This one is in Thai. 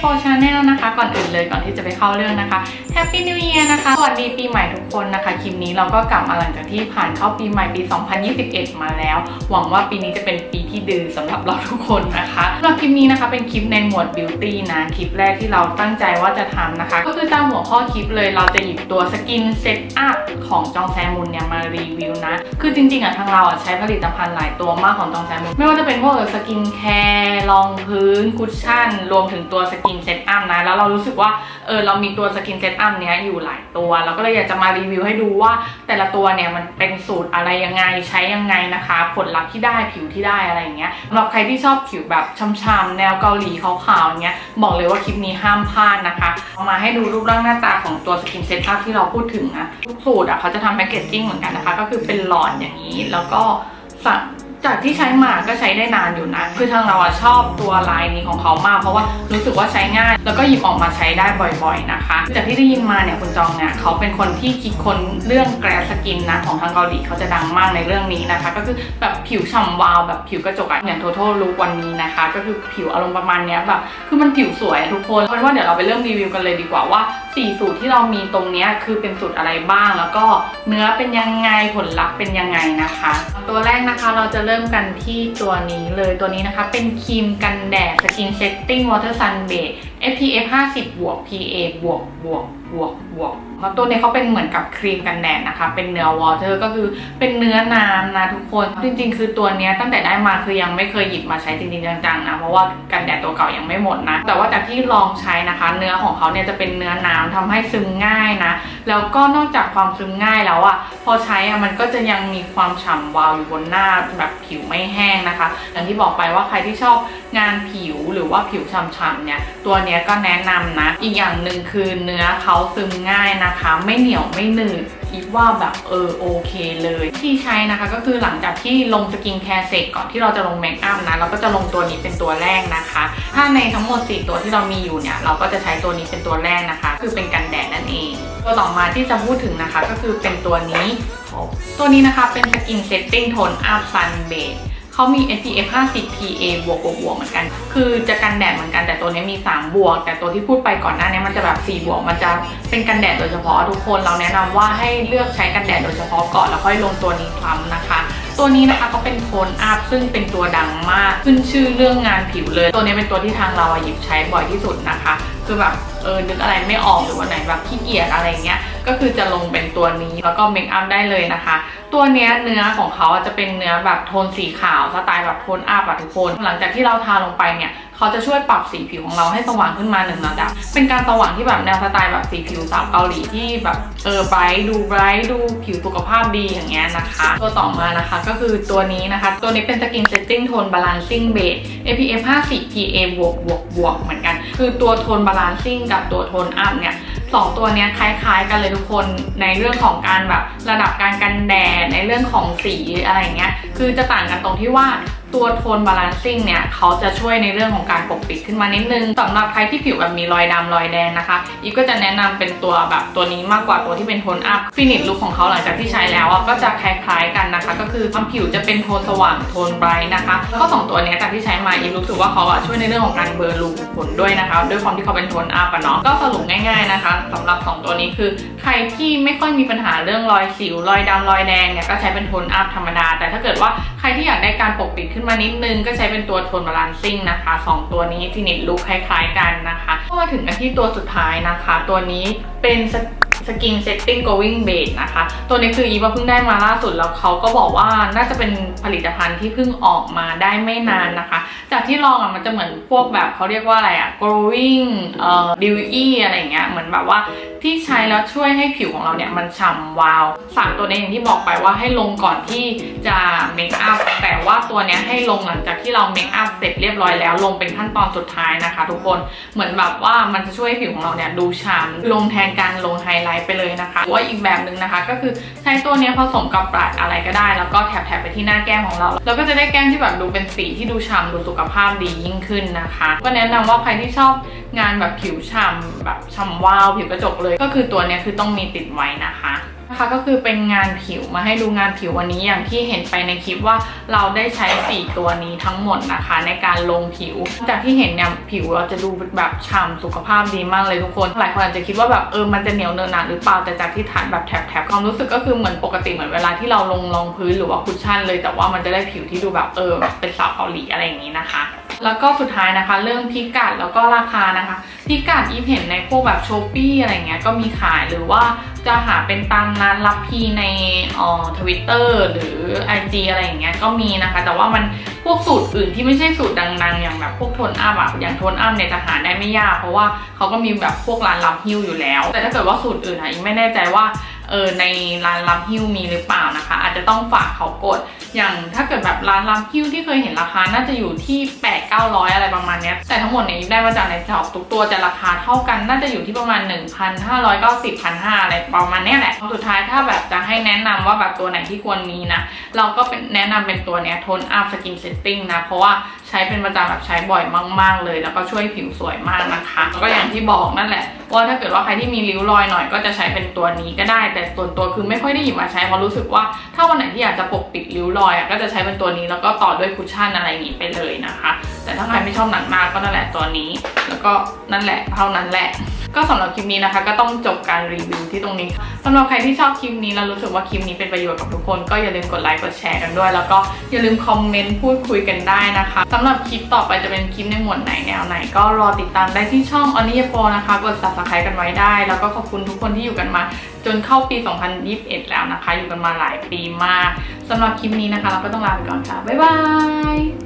โปรชาแนลนะคะ ก่อนอื่นเลยก่อนที่จะไปเข้าเรื่องนะคะ Happy New Year นะคะ สวัสดีปีใหม่ทุกคนนะคะ คลิปนี้เราก็กลับมาหลังจากที่ผ่านเข้าปีใหม่ปี 2021 มาแล้ว หวังว่าปีนี้จะเป็นปีที่ดื้อสำหรับเราทุกคนนะคะสำหรับคลิปนี้นะคะเป็นคลิปในหมวด Beauty นะ คลิปแรกที่เราตั้งใจว่าจะทำนะคะ ก็คือตามหัวข้อคลิปเลยเราจะหยิบตัวสกินเซตอัพของจองแซมุนเนี่ยมารีวิวนะ คือจริงๆอะทางเราอะใช้ผลิตภัณฑ์หลายตัวมากของจองแซมุน ไม่ว่าจะเป็นพวกสกินแคร์รองพื้น คุชชั่น รวมถึงตัวสกินเซตอัพนะ แล้วเรารู้สึกว่าเออเรามีตัวสกินเซตอัพเนี้ยอยู่หลายตัว เราก็เลยอยากจะมารีวิวให้ดูว่า แต่ละตัวเนี่ยมันเป็นสูตรอะไรยังไงใช้ยังไงนะคะ ผลลัพธ์ที่ได้ผิวที่ได้อะไรอย่างเงี้ยสำหรับใครที่ชอบผิวแบบช้ำๆแนวเกาหลีขาวๆอย่างเงี้ยบอกเลยว่าคลิปนี้ห้ามพลาดนะคะเอามาให้ดูรูปร่างหน้าตาของตัวสกินเซตอัพที่เราพูดถึงนะทุกสูตรอะเขาจะทำแพคเกจจิ้งเหมือนกันนะคะ ก็คือเป็นหลอดอย่างนี้แล้วก็สั่ง จากที่ใช้มาก็ใช้ได้นานอยู่นะ คือทางเราอะชอบตัวลายนี้ของเขามาก เพราะว่ารู้สึกว่าใช้ง่าย แล้วก็หยิบออกมาใช้ได้บ่อยๆนะคะ จากที่ได้ยินมาเนี่ยคุณจองเนี่ยเขาเป็นคนที่คิดคนเรื่องแกรสกินนะของทางเกาหลีเขาจะดังมากในเรื่องนี้นะคะ ก็คือแบบผิวฉ่ำวาวแบบผิวกระจกอะอย่าง total look วันนี้นะคะ ก็คือผิวอารมณ์ประมาณเนี้ยแบบคือมันผิวสวยทุกคนเพราะว่าเดี๋ยวเราไปเริ่มรีวิวกันเลยดีกว่าว่าสี่สูตรที่เรามีตรงเนี้ยคือเป็นสูตรอะไรบ้าง แล้วก็เนื้อเป็นยังไงผลลัพธ์เป็นยังไงนะคะ ตัวแรกนะคะเราจะเริ่มริ่มกันที่ตัวนี้เลยตัวนี้นะคะ เป็นครีมกันแดด Skin Setting Water Sun Base SPF 50 บวก PA บวกบวกบวกบวกแล้วตัวนี้เขาเป็นเหมือนกับครีมกันแดดนะคะ เป็นเนื้อวอเตอร์ก็คือเป็นเนื้อน้ำนะทุกคน จริง ๆ คือตัวนี้ตั้งแต่ได้มาคือยังไม่เคยหยิบมาใช้จริงๆจังๆนะ เพราะว่ากันแดดตัวเก่ายังไม่หมดนะ แต่ว่าจากที่ลองใช้นะคะ เนื้อของเขาเนี่ยจะเป็นเนื้อน้ำทำให้ซึมง่ายนะ แล้วก็นอกจากความซึมง่ายแล้วอะพอใช้อะมันก็จะยังมีความฉ่ำวาวอยู่บนหน้าแบบผิวไม่แห้งนะคะ อย่างที่บอกไปว่าใครที่ชอบงานผิวหรือว่าผิวฉ่ำๆเนี่ยตัวนี้ยก็แนะนำนะ อีกอย่างหนึ่งคือเนื้อเขาซึมง่ายนะคะ ไม่เหนียวไม่หนืดคิดว่าแบบเออโอเคเลย ที่ใช้นะคะก็คือหลังจากที่ลงสกินแคร์เสร็จก่อนที่เราจะลงเมคอัพนะเราก็จะลงตัวนี้เป็นตัวแรกนะคะ ถ้าในทั้งหมด 4 ตัวที่เรามีอยู่เนี่ยเราก็จะใช้ตัวนี้เป็นตัวแรกนะคะ คือเป็นกันแดดนั่นเอง ตัวต่อมาที่จะพูดถึงนะคะก็คือเป็นตัวนี้ ตัวนี้นะคะเป็น Skin Setting Tone Up Sun Base เขามี SPF 50 PA บวกบวกบวกเหมือนกัน คือจะกันแดดเหมือนกันแต่ตัวนี้มี 3 บวก แต่ตัวที่พูดไปก่อนหน้านี้มันจะแบบ4บวก มันจะเป็นกันแดดโดยเฉพาะทุกคนเราแนะนำว่าให้เลือกใช้กันแดดโดยเฉพาะก่อนแล้วค่อยลงตัวนี้คล้ำนะคะ ตัวนี้นะคะก็เป็นโทนอัพซึ่งเป็นตัวดังมากขึ้นชื่อเรื่องงานผิวเลย ตัวนี้เป็นตัวที่ทางเราหยิบใช้บ่อยที่สุดนะคะ คือแบบเออนึกอะไรไม่ออกหรือว่าไหนแบบขี้เกียจอะไรเงี้ยก็คือจะลงเป็นตัวนี้แล้วก็เมคอัพได้เลยนะคะ ตัวเนี้ยเนื้อของเขาจะเป็นเนื้อแบบโทนสีขาวสไตล์แบบโทนอัพอะทุกคน หลังจากที่เราทาลงไปเนี่ยเขาจะช่วยปรับสีผิวของเราให้สว่างขึ้นมาหนึ่งระดับ เป็นการสว่างที่แบบแนวสไตล์แบบสีผิวสาวเกาหลีที่แบบเออไบรท์ดูไบรท์ดูผิวสุขภาพดีอย่างเงี้ยนะคะ ตัวต่อมานะคะก็คือตัวนี้นะคะ ตัวนี้เป็น Skin Setting Tone Balancing Base SPF 50 PA บวกบวกบวกเหมือนกัน คือตัวโทนบาลานซิ่งกับตัวโทนอัพเนี่ยสองตัวนี้คล้ายๆ กันเลยทุกคนในเรื่องของการแบบระดับการกันแดดในเรื่องของสีอะไรเงี้ยคือจะต่างกันตรงที่ว่าตัวโทนบาลานซิ่งเนี่ยเขาจะช่วยในเรื่องของการปกปิดขึ้นมานิดนึงสำหรับใครที่ผิวแบบมีรอยดำรอยแดงนะคะอีฟก็จะแนะนำเป็นตัวแบบตัวนี้มากกว่าตัวที่เป็นโทนอัพฟินิชลุคของเขาหลังจากที่ใช้แล้วอะก็จะคล้ายๆกันนะคะ ก็คือความผิวจะเป็นโทนสว่างโทนไบรท์นะคะก็สองตัวนี้จากที่ใช้มาอีฟรู้สึกว่าเขาอะช่วยในเรื่องของการเบลอรูขุมขนด้วยนะคะ ด้วยความที่เขาเป็นโทนอัพอะเนาะก็สรุปง่าย ๆนะคะสำหรับสองตัวนี้คือใครที่ไม่ค่อยมีปัญหาเรื่องรอยสิวรอยดำรอยแดงเนี่ยก็ใช้เป็นโทนอัพธรรมดา แต่ถ้าเกิดว่า รที่อยากได้การปกปิดขึ้นมานิดนึง ก็ใช้เป็นตัวโทนบาลานซิ่งนะคะสองตัวนี้ฟินิชลุคคล้ายๆกันนะคะก็มาถึงกันที่ตัวสุดท้ายนะคะ ตัวนี้เป็น สกินเซตติ้ง going base นะคะ ตัวนี้คืออีว่าเพิ่งได้มาล่าสุดแล้วเขาก็บอกว่าน่าจะเป็นผลิตภัณฑ์ที่เพิ่งออกมาได้ไม่นานนะคะ จากที่ลองอะมันจะเหมือนพวกแบบเขาเรียกว่าอะไรอะ glowing เอ่อ dewy อะไรอย่างเงี้ยเหมือนแบบว่าที่ใช้แล้วช่วยให้ผิวของเราเนี่ยมันฉ่ำวาวสามตัวนี้อย่างที่บอกไปว่าให้ลงก่อนที่จะเมคอัพ ว่าตัวเนี้ยให้ลงหลังจากที่เราเมคอัพเสร็จเรียบร้อยแล้ว ลงเป็นขั้นตอนสุดท้ายนะคะ ทุกคนเหมือนแบบว่ามันจะช่วยให้ผิวของเราเนี่ยดูฉ่ำลงแทนการลงไฮไลท์ไปเลยนะคะหรือว่าอีกแบบหนึ่งนะคะ ก็คือใช้ตัวเนี้ยผสมกับปราดอะไรก็ได้ แล้วก็แถบๆไปที่หน้าแก้มของเราแล้วก็จะได้แก้มที่แบบดูเป็นสีที่ดูฉ่ำดูสุขภาพดียิ่งขึ้นนะคะ ก็แนะนำว่าใครที่ชอบงานแบบผิวฉ่ำแบบฉ่ำวาวผิวกระจกเลย ก็คือตัวเนี้ยคือต้องมีติดไว้นะคะ นะคะก็คือเป็นงานผิวมาให้ดูงานผิววันนี้อย่างที่เห็นไปในคลิปว่าเราได้ใช้ 4 ตัวนี้ทั้งหมดนะคะ ในการลงผิว จากที่เห็นเนี่ยผิวเราจะดูแบบฉ่ำสุขภาพดีมากเลยทุกคน หลายคนอาจจะคิดว่าแบบเออมันจะเหนียวเนินหนาหรือเปล่าแต่จากที่ทานแบบแถบๆความรู้สึกก็คือเหมือนปกติเหมือนเวลาที่เราลงรองพื้นหรือว่าคุชชั่นเลยแต่ว่ามันจะได้ผิวที่ดูแบบเออเป็นสาวเกาหลีอะไรอย่างนี้นะคะแล้วก็สุดท้ายนะคะ เรื่องพิกัดแล้วก็ราคานะคะ พิกัดอีเห็นในพวกแบบช้อปปี้อะไรเงี้ยก็มีขายหรือว่า จะหาเป็นตามร้านรับพีในอ๋อทวิตเตอร์หรือ IG อะไรอย่างเงี้ยก็มีนะคะ แต่ว่ามันพวกสูตรอื่นที่ไม่ใช่สูตรดังๆ อย่างแบบพวกโทนอัพอะอย่างโทนอัพเนี่ยจะหาได้ไม่ยาก เพราะว่าเขาก็มีแบบพวกร้านรับฮิ้วอยู่แล้ว แต่ถ้าเกิดว่าสูตรอื่นอะอีกไม่แน่ใจว่าเออในร้านรับฮิ้วมีหรือเปล่านะคะ อาจจะต้องฝากเขากด อย่างถ้าเกิดแบบร้านรับฮิ้วที่เคยเห็นราคาน่าจะอยู่ที่ 8 9 0 0 อะไรประมาณนี้แต่ทั้งหมดนี่ยได้มาจากในช็อปทุกตัวจะราคาเท่ากันน่าจะอยู่ที่ประมาณ 1,590 1,500อะไรประมาณนี้แหละสุดท้ายถ้าแบบจะให้แนะนำว่าแบบตัวไหนที่ควรมีนะ เราก็เป็นแนะนำเป็นตัวเนี้ยโทนอัพสกินเซตติ้งนะ เพราะว่าใช้เป็นประจำแบบใช้บ่อยมาก ๆ เลย แล้วก็ช่วยผิวสวยมากนะคะ แล้วก็อย่างที่บอกนั่นแหละว่าถ้าเกิดว่าใครที่มีริ้วรอยหน่อยก็จะใช้เป็นตัวนี้ก็ได้ แต่ส่วนตัวคือไม่ค่อยได้หยิบมาใช้เพราะรู้สึกว่าถ้าวันไหนที่อยากจะปกปิดริ้วรอยอะก็จะใช้เป็นตัวนี้แล้วก็ต่อด้วยคุชชั่นอะไรอย่างนี้ไปเลยนะคะ แต่ถ้าใครไม่ชอบหนักมากก็นั่นแหละตัวนี้ แล้วก็นั่นแหละเท่านั้นแหละ ก็สำหรับคลิปนี้นะคะ ก็ต้องจบการรีวิวที่ตรงนี้สำหรับใครที่ชอบคลิปนี้แล้วรู้สึกว่าคลิปนี้เป็นประโยชน์กับทุกคนก็อย่าลืมกดไลค์กดแชร์กันด้วย แล้วก็อย่าลืมคอมเมนต์พูดคุยกันได้นะคะสำหรับคลิปต่อไปจะเป็นคลิปในหมวดไหนแนวไหน ก็รอติดตามได้ที่ช่องอ n นิยโปนะคะกด subscribe กันไว้ได้ แล้วก็ขอบคุณทุกคนที่อยู่กันมา จนเข้าปี 2021 แล้วนะคะ อยู่กันมาหลายปีมากสำหรับคลิปนี้นะคะ เราก็ต้องลาไปก่อนค่ะบ๊ายบาย